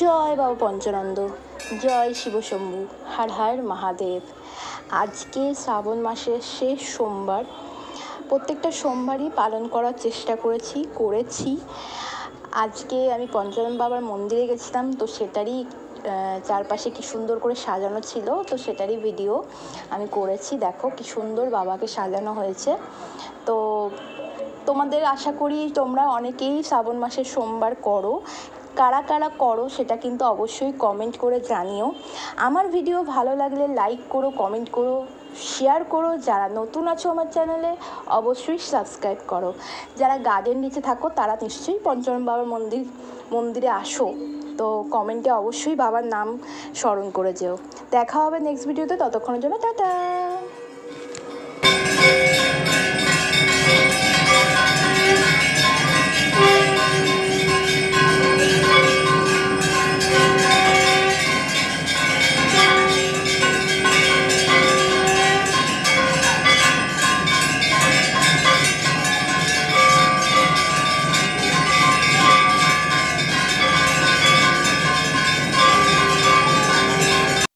জয় বাবা পঞ্চানন্দ, জয় শিবশম্ভু হার হার মহাদেব। আজকে শ্রাবণ মাসের শেষ সোমবার। প্রত্যেকটা সোমবারই পালন করার চেষ্টা করেছি করেছি। আজকে আমি পঞ্চানন বাবার মন্দিরে গেছিলাম, তো সেটারই চারপাশে কি সুন্দর করে সাজানো ছিল, তো সেটারই ভিডিও আমি করেছি। দেখো কি সুন্দর বাবাকে সাজানো হয়েছে। তো তোমাদের আশা করি তোমরা অনেকেই শ্রাবণ মাসের সোমবার করো। কারা কারা করো সেটা কিন্তু অবশ্যই কমেন্ট করে জানিও। আমার ভিডিও ভালো লাগলে লাইক করো কমেন্ট করো শেয়ার করো। যারা নতুন আছো আমার চ্যানেলে অবশ্যই সাবস্ক্রাইব করো। যারা গার্ডেন নিচে থাকো, তারা নিশ্চয়ই পঞ্চম বাবার মন্দির, মন্দিরে আসো। তো কমেন্টে অবশ্যই বাবার নাম স্মরণ করে যেও। দেখা হবে নেক্সট ভিডিওতে ততক্ষণের জন্য টাটা!